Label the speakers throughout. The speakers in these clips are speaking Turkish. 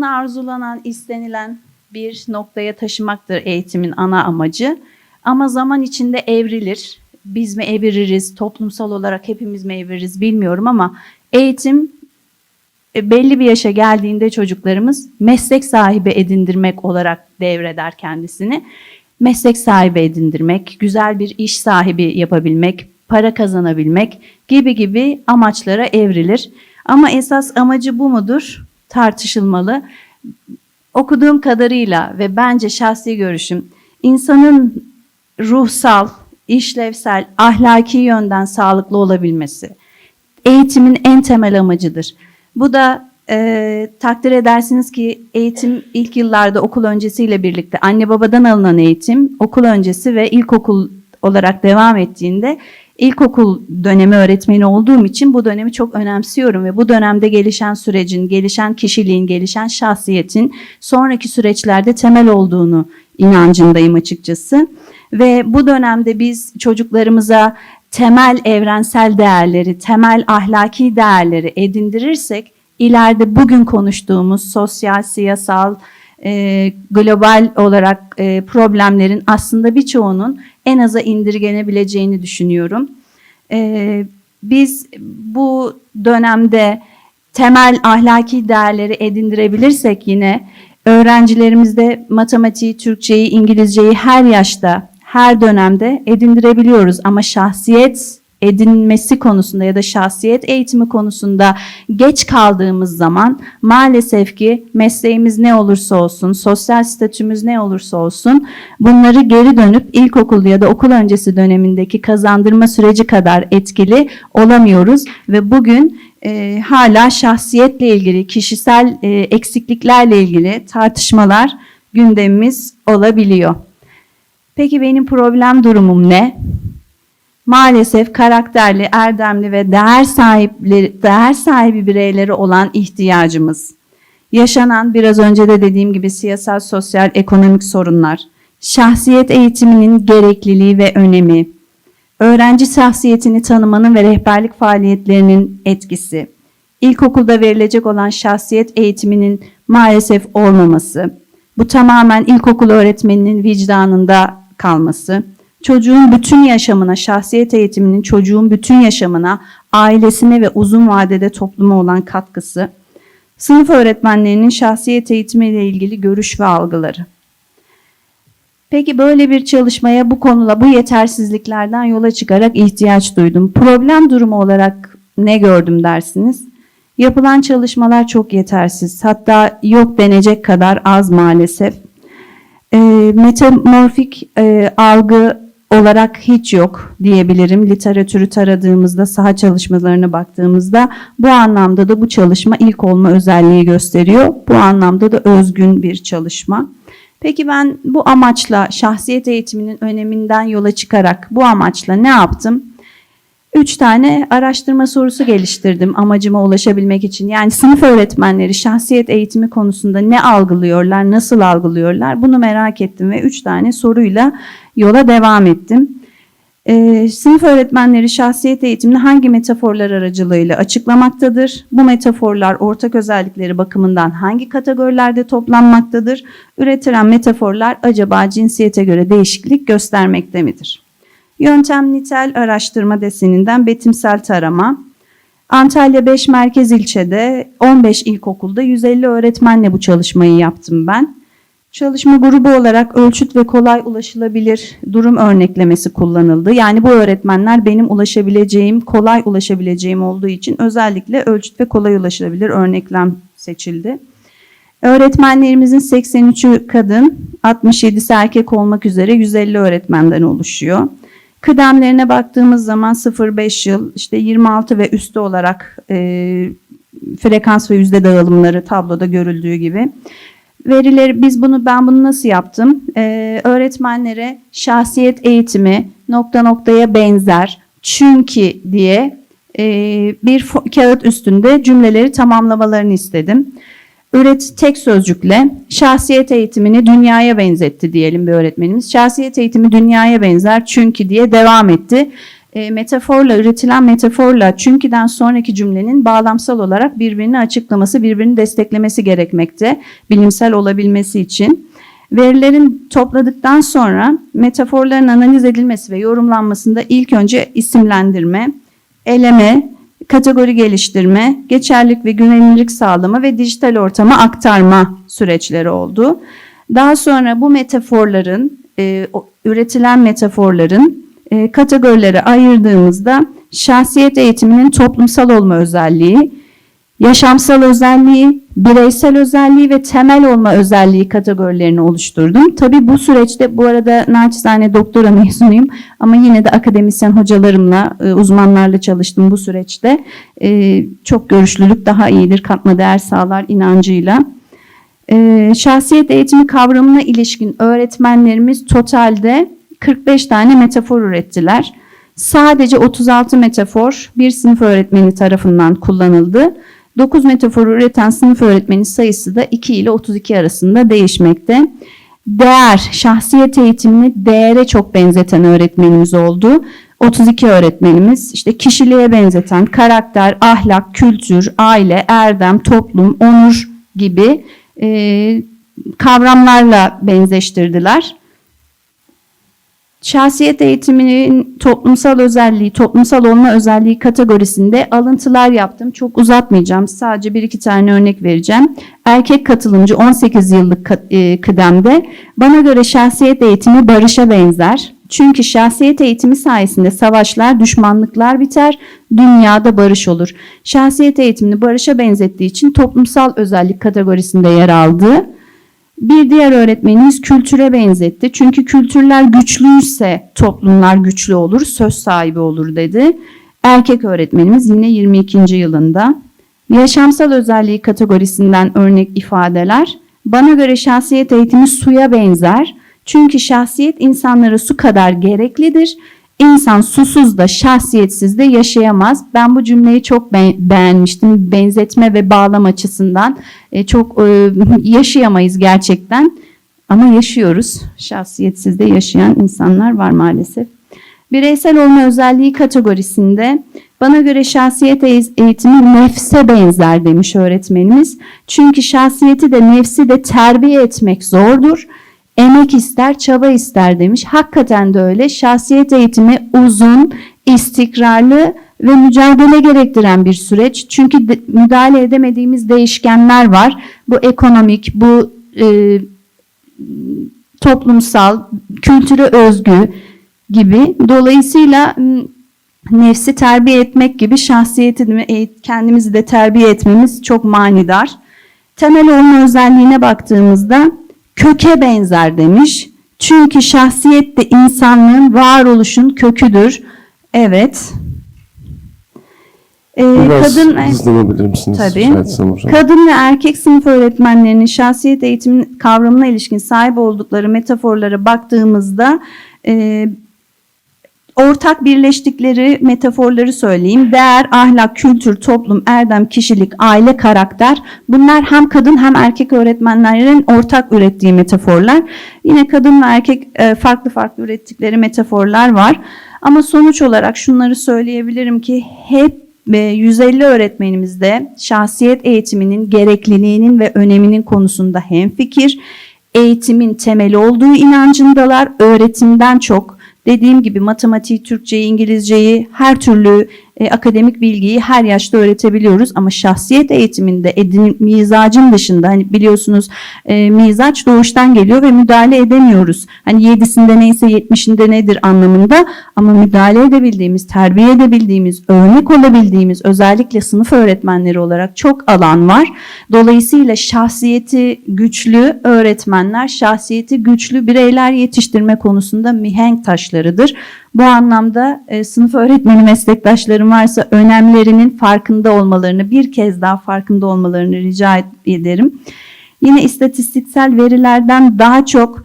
Speaker 1: İnsanı arzulanan, istenilen bir noktaya taşımaktır eğitimin ana amacı. Ama zaman içinde evrilir. Biz mi eviririz, toplumsal olarak hepimiz mi eviririz bilmiyorum ama eğitim e, belli bir yaşa geldiğinde çocuklarımız meslek sahibi edindirmek olarak devreder kendisini. Meslek sahibi edindirmek, güzel bir iş sahibi yapabilmek, para kazanabilmek gibi gibi amaçlara evrilir. Ama esas amacı bu mudur? Tartışılmalı. Okuduğum kadarıyla ve bence şahsi görüşüm insanın ruhsal, işlevsel, ahlaki yönden sağlıklı olabilmesi eğitimin en temel amacıdır. Bu da e, takdir edersiniz ki eğitim ilk yıllarda okul öncesiyle birlikte anne babadan alınan eğitim okul öncesi ve ilkokul olarak devam ettiğinde ilkokul dönemi öğretmeni olduğum için bu dönemi çok önemsiyorum ve bu dönemde gelişen sürecin, gelişen kişiliğin, gelişen şahsiyetin sonraki süreçlerde temel olduğunu inancındayım açıkçası. Ve bu dönemde biz çocuklarımıza temel evrensel değerleri, temel ahlaki değerleri edindirirsek ileride bugün konuştuğumuz sosyal, siyasal, e, global olarak e, problemlerin aslında birçoğunun en aza indirgenebileceğini düşünüyorum. E, biz bu dönemde temel ahlaki değerleri edindirebilirsek yine öğrencilerimizde matematiği, Türkçeyi, İngilizceyi her yaşta, her dönemde edindirebiliyoruz ama şahsiyet edinmesi konusunda ya da şahsiyet eğitimi konusunda geç kaldığımız zaman maalesef ki mesleğimiz ne olursa olsun, sosyal statümüz ne olursa olsun bunları geri dönüp ilkokul ya da okul öncesi dönemindeki kazandırma süreci kadar etkili olamıyoruz ve bugün e, hala şahsiyetle ilgili, kişisel e, eksikliklerle ilgili tartışmalar gündemimiz olabiliyor. Peki benim problem durumum ne? Maalesef karakterli, erdemli ve değer sahipleri, değer sahibi bireyleri olan ihtiyacımız. Yaşanan biraz önce de dediğim gibi siyasal, sosyal, ekonomik sorunlar, şahsiyet eğitiminin gerekliliği ve önemi, öğrenci şahsiyetini tanımanın ve rehberlik faaliyetlerinin etkisi, ilkokulda verilecek olan şahsiyet eğitiminin maalesef olmaması, bu tamamen ilkokul öğretmeninin vicdanında kalması, çocuğun bütün yaşamına, şahsiyet eğitiminin çocuğun bütün yaşamına, ailesine ve uzun vadede topluma olan katkısı, sınıf öğretmenlerinin şahsiyet eğitimiyle ilgili görüş ve algıları. Peki böyle bir çalışmaya bu konuda bu yetersizliklerden yola çıkarak ihtiyaç duydum. Problem durumu olarak ne gördüm dersiniz? Yapılan çalışmalar çok yetersiz. Hatta yok denecek kadar az maalesef. E, metamorfik e, algı olarak hiç yok diyebilirim. Literatürü taradığımızda, saha çalışmalarına baktığımızda bu anlamda da bu çalışma ilk olma özelliği gösteriyor. Bu anlamda da özgün bir çalışma. Peki ben bu amaçla şahsiyet eğitiminin öneminden yola çıkarak bu amaçla ne yaptım? Üç tane araştırma sorusu geliştirdim amacıma ulaşabilmek için. Yani sınıf öğretmenleri şahsiyet eğitimi konusunda ne algılıyorlar, nasıl algılıyorlar bunu merak ettim ve üç tane soruyla yola devam ettim. Ee, sınıf öğretmenleri şahsiyet eğitimini hangi metaforlar aracılığıyla açıklamaktadır? Bu metaforlar ortak özellikleri bakımından hangi kategorilerde toplanmaktadır? Üretilen metaforlar acaba cinsiyete göre değişiklik göstermekte midir? Yöntem nitel araştırma deseninden betimsel tarama. Antalya 5 merkez ilçede 15 ilkokulda 150 öğretmenle bu çalışmayı yaptım ben. Çalışma grubu olarak ölçüt ve kolay ulaşılabilir durum örneklemesi kullanıldı. Yani bu öğretmenler benim ulaşabileceğim, kolay ulaşabileceğim olduğu için özellikle ölçüt ve kolay ulaşılabilir örneklem seçildi. Öğretmenlerimizin 83'ü kadın, 67'si erkek olmak üzere 150 öğretmenden oluşuyor. Kıdemlerine baktığımız zaman 0-5 yıl, işte 26 ve üstü olarak e, frekans ve yüzde dağılımları tabloda görüldüğü gibi. Verileri biz bunu ben bunu nasıl yaptım? Ee, öğretmenlere şahsiyet eğitimi nokta noktaya benzer çünkü diye e, bir kağıt üstünde cümleleri tamamlamalarını istedim. Üret tek sözcükle şahsiyet eğitimini dünyaya benzetti diyelim bir öğretmenimiz. Şahsiyet eğitimi dünyaya benzer çünkü diye devam etti. e, metaforla, üretilen metaforla çünküden sonraki cümlenin bağlamsal olarak birbirini açıklaması, birbirini desteklemesi gerekmekte bilimsel olabilmesi için. Verilerin topladıktan sonra metaforların analiz edilmesi ve yorumlanmasında ilk önce isimlendirme, eleme, kategori geliştirme, geçerlik ve güvenilirlik sağlama ve dijital ortama aktarma süreçleri oldu. Daha sonra bu metaforların, e, üretilen metaforların e, kategorilere ayırdığımızda şahsiyet eğitiminin toplumsal olma özelliği, yaşamsal özelliği, bireysel özelliği ve temel olma özelliği kategorilerini oluşturdum. Tabii bu süreçte bu arada naçizane doktora mezunuyum ama yine de akademisyen hocalarımla, e, uzmanlarla çalıştım bu süreçte. E, Çok görüşlülük daha iyidir, katma değer sağlar inancıyla. E, Şahsiyet eğitimi kavramına ilişkin öğretmenlerimiz totalde 45 tane metafor ürettiler. Sadece 36 metafor bir sınıf öğretmeni tarafından kullanıldı. 9 metafor üreten sınıf öğretmeni sayısı da 2 ile 32 arasında değişmekte. Değer, şahsiyet eğitimini değere çok benzeten öğretmenimiz oldu. 32 öğretmenimiz işte kişiliğe benzeten karakter, ahlak, kültür, aile, erdem, toplum, onur gibi e, kavramlarla benzeştirdiler. Şahsiyet eğitiminin toplumsal özelliği, toplumsal olma özelliği kategorisinde alıntılar yaptım. Çok uzatmayacağım. Sadece bir iki tane örnek vereceğim. Erkek katılımcı 18 yıllık e, kıdemde. Bana göre şahsiyet eğitimi barışa benzer. Çünkü şahsiyet eğitimi sayesinde savaşlar, düşmanlıklar biter, dünyada barış olur. Şahsiyet eğitimini barışa benzettiği için toplumsal özellik kategorisinde yer aldı. Bir diğer öğretmenimiz kültüre benzetti. Çünkü kültürler güçlüyse toplumlar güçlü olur, söz sahibi olur dedi. Erkek öğretmenimiz yine 22. yılında. Yaşamsal özelliği kategorisinden örnek ifadeler. Bana göre şahsiyet eğitimi suya benzer. Çünkü şahsiyet insanlara su kadar gereklidir. İnsan susuz da şahsiyetsiz de yaşayamaz. Ben bu cümleyi çok be- beğenmiştim. Benzetme ve bağlam açısından E, çok e, yaşayamayız gerçekten. Ama yaşıyoruz. Şahsiyetsiz de yaşayan insanlar var maalesef. Bireysel olma özelliği kategorisinde bana göre şahsiyet eğ- eğitimi nefse benzer demiş öğretmenimiz. Çünkü şahsiyeti de nefsi de terbiye etmek zordur. Emek ister, çaba ister demiş. Hakikaten de öyle. Şahsiyet eğitimi uzun, istikrarlı ve mücadele gerektiren bir süreç. Çünkü de- müdahale edemediğimiz değişkenler var. Bu ekonomik, bu e, toplumsal, kültüre özgü gibi. Dolayısıyla nefsi terbiye etmek gibi şahsiyetimi eğit- kendimizi de terbiye etmemiz çok manidar. Temel olma özelliğine baktığımızda köke benzer demiş. Çünkü şahsiyet de insanlığın varoluşun köküdür. Evet. Ee,
Speaker 2: Biraz
Speaker 1: kadın
Speaker 2: hızlanabilir misiniz?
Speaker 1: Tabii. Kadın ve erkek sınıf öğretmenlerinin şahsiyet eğitiminin kavramına ilişkin sahip oldukları metaforlara baktığımızda e, ortak birleştikleri metaforları söyleyeyim. Değer, ahlak, kültür, toplum, erdem, kişilik, aile, karakter. Bunlar hem kadın hem erkek öğretmenlerin ortak ürettiği metaforlar. Yine kadın ve erkek e, farklı farklı ürettikleri metaforlar var. Ama sonuç olarak şunları söyleyebilirim ki hep ve 150 öğretmenimiz de şahsiyet eğitiminin gerekliliğinin ve öneminin konusunda hemfikir. Eğitimin temeli olduğu inancındalar. Öğretimden çok dediğim gibi matematiği, Türkçeyi, İngilizceyi, her türlü e, akademik bilgiyi her yaşta öğretebiliyoruz ama şahsiyet eğitiminde edin, mizacın dışında hani biliyorsunuz e, mizaç doğuştan geliyor ve müdahale edemiyoruz. Hani yedisinde neyse yetmişinde nedir anlamında ama müdahale edebildiğimiz, terbiye edebildiğimiz, örnek olabildiğimiz özellikle sınıf öğretmenleri olarak çok alan var. Dolayısıyla şahsiyeti güçlü öğretmenler, şahsiyeti güçlü bireyler yetiştirme konusunda mihenk taşlarıdır. Bu anlamda e, sınıf öğretmeni meslektaşlarım varsa önemlerinin farkında olmalarını, bir kez daha farkında olmalarını rica ed- ederim. Yine istatistiksel verilerden daha çok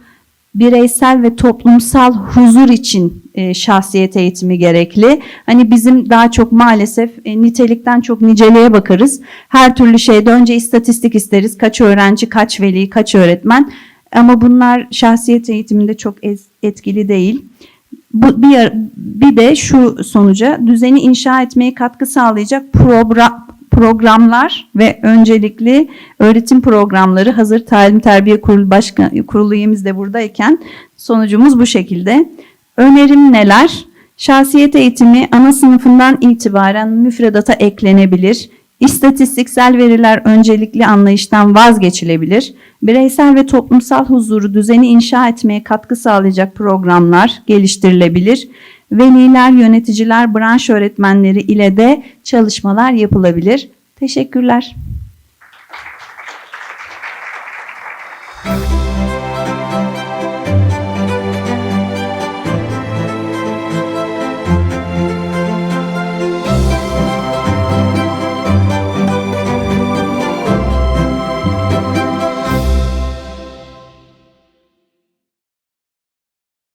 Speaker 1: bireysel ve toplumsal huzur için e, şahsiyet eğitimi gerekli. Hani bizim daha çok maalesef e, nitelikten çok niceliğe bakarız. Her türlü şeyde önce istatistik isteriz. Kaç öğrenci, kaç veli, kaç öğretmen. Ama bunlar şahsiyet eğitiminde çok etkili değil. Bu bir, bir de şu sonuca düzeni inşa etmeye katkı sağlayacak progra- programlar ve öncelikli öğretim programları hazır Talim Terbiye Kurulu Başkan Kurulu üyemiz de buradayken sonucumuz bu şekilde. Önerim neler? Şahsiyet eğitimi ana sınıfından itibaren müfredata eklenebilir. İstatistiksel veriler öncelikli anlayıştan vazgeçilebilir. Bireysel ve toplumsal huzuru düzeni inşa etmeye katkı sağlayacak programlar geliştirilebilir. Veliler, yöneticiler, branş öğretmenleri ile de çalışmalar yapılabilir. Teşekkürler.